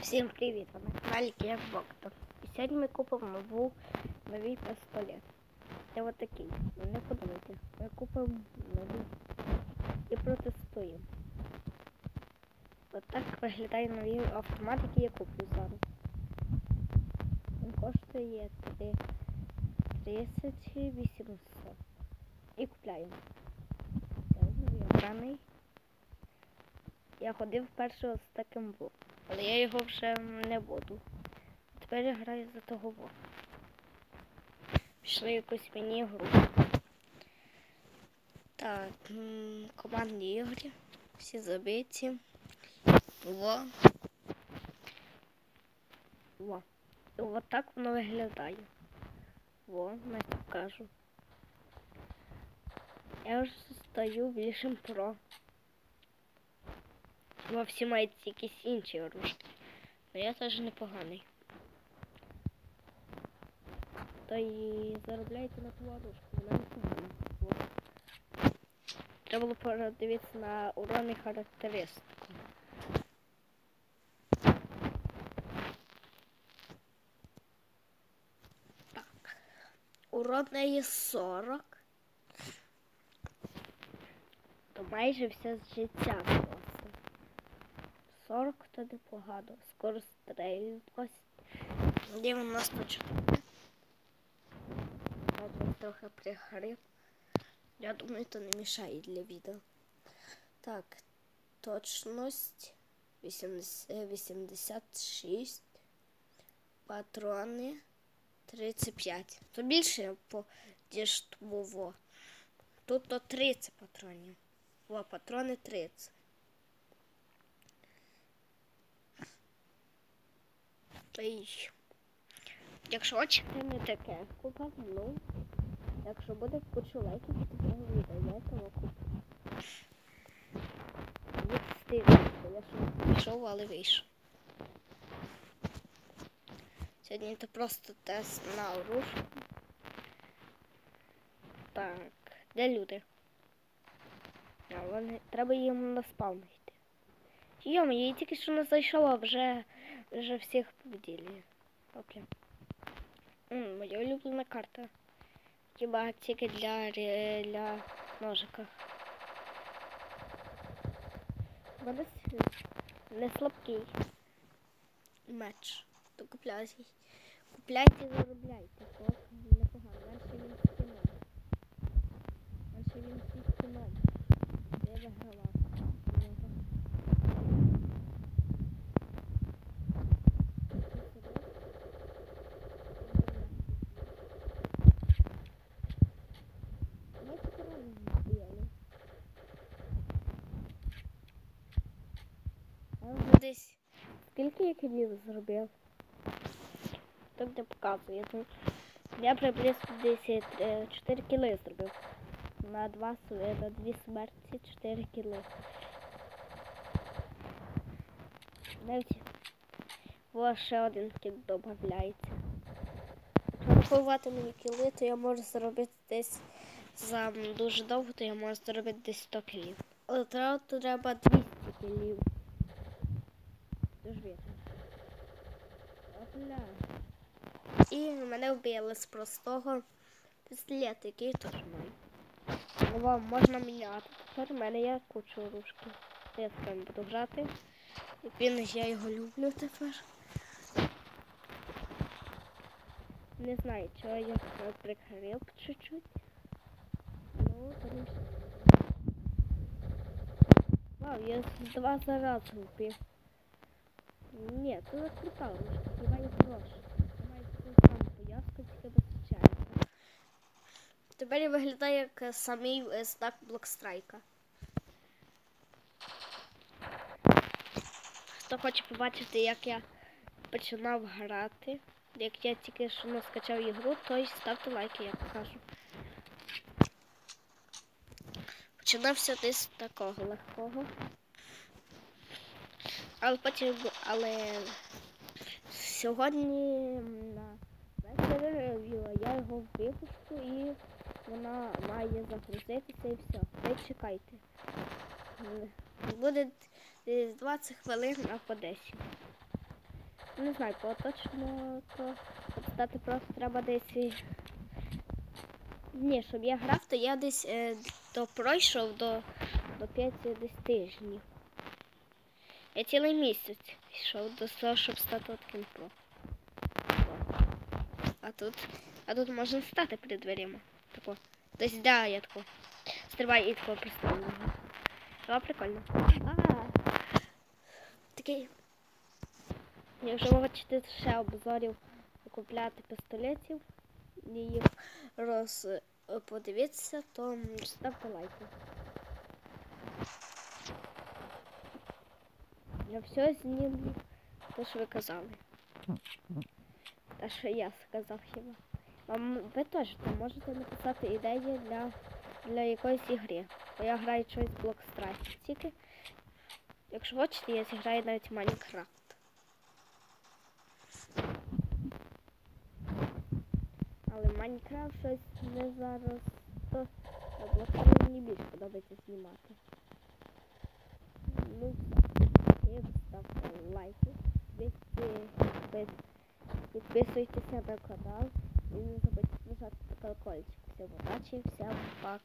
Всім привіт! Ви на каналі Київ Боктор. І сьогодні ми купимо нову новий пістолет. Це от такий. Не подумайте. Ми купимо новий і протестуємо. От так виглядає новий автомат, який я куплю зараз. Він коштує 3 3800. І купляємо. Це новий обраний. Я ходив першого з таким був. Але я його вже не буду. Тепер я граю за того. во. Пішли якусь мені гру. Так, командні ігри. Всі забиті. Во. Во. І от так воно виглядає. Во, я покажу. Я вже стою більшим про. Во всі мають якісь інші оружки. Але я теж непоганий. Та й заробляйте на ту оружку, вона не. Во. Треба було подивитися на урон і характеристику. Так. Урон неї 40. То майже все життя просто. 40 то непогано. Скоро стрільність. 94. От він трохи пригрив. Я думаю, то не мішає для відео. Так, точність 86. Патрони 35. То більше по ніж твово. Тут то 30 патронів. О, патрони 30. Й Якщо хочете не таке купа, ну, якщо буде кучу лайків, то цього відео, я того куплю. Ще пішов, але вийшов. Сьогодні це просто тест на оружку. Так, де люди? А, вони, треба їм на спавн йти. Йома, я тільки що не зайшла, вже, вже всіх победили. Окей. Моя улюблена карта. Хіба тільки для, для ножика. Мене не слабкий меч. То купляйте. Купляйте і заробляйте. Непогано. Менше він з кіном. Менше він з кіном. Я. Ми тут разом сделали. А вже десь скільки я кілів зробив? Так не показує. Я приблизно десь 4 кіли зробив. На два е, на дві смерті 4 кіли. Во ще один кіл додається. Рахувати мені кіли, то я можу зробити десь за дуже довго, то я можу зробити десь 100 кілів. Треба 200 кілів. Вірно. Опля. І мене вбили з простого пістолета, який маю. Ну, Вам можна міняти. Тепер в мене є куча оружки. Я тепер не буду грати. Він я його люблю тепер. Не знаю, чого я прикрив чуть-чуть. Ну, тому що. Вау, я з два зарази вбив. Ні, це не крута ручка, хіба є хороша. Має таку саму пов'язку, тільки без печалька. Тепер виглядає як самий знак блокстрайка. Хто хоче побачити, як я починав грати, як я тільки що не скачав ігру, то й ставте лайки, я покажу. Починався десь з такого легкого. Але потім, але сьогодні на вечір я його випущу і вона має загрузитися і все. Ви чекайте. Буде 20 хвилин, по 10. не знаю, по точно то стати просто треба десь. Ні, щоб я грав, то я десь е, пройшов до, до 5 десь тижнів. Я цілий місяць йшов до того, щоб стати таким про. А тут, а тут можна стати перед дверима. Тако. Тобто, да, я тако. Стрибай і тако приставлю. О, прикольно. Такий. Якщо ви хочете ще обзорів купляти пістолетів і їх роз подивитися, то ставте лайки. Я все знімлю, те, що ви казали. Те, що я сказав хіба. Вам ви теж там можете написати ідеї для, для якоїсь ігри. Бо я граю щось блок страйк. Тільки, якщо хочете, я зіграю навіть Майнкрафт. Але Майнкрафт щось не зараз. То блок мені більше подобається знімати. Ну, все. І ставте лайки. Підпис- Підписуйтеся на канал. І не забудьте нажати на колокольчик. Всім удачі, всім пока.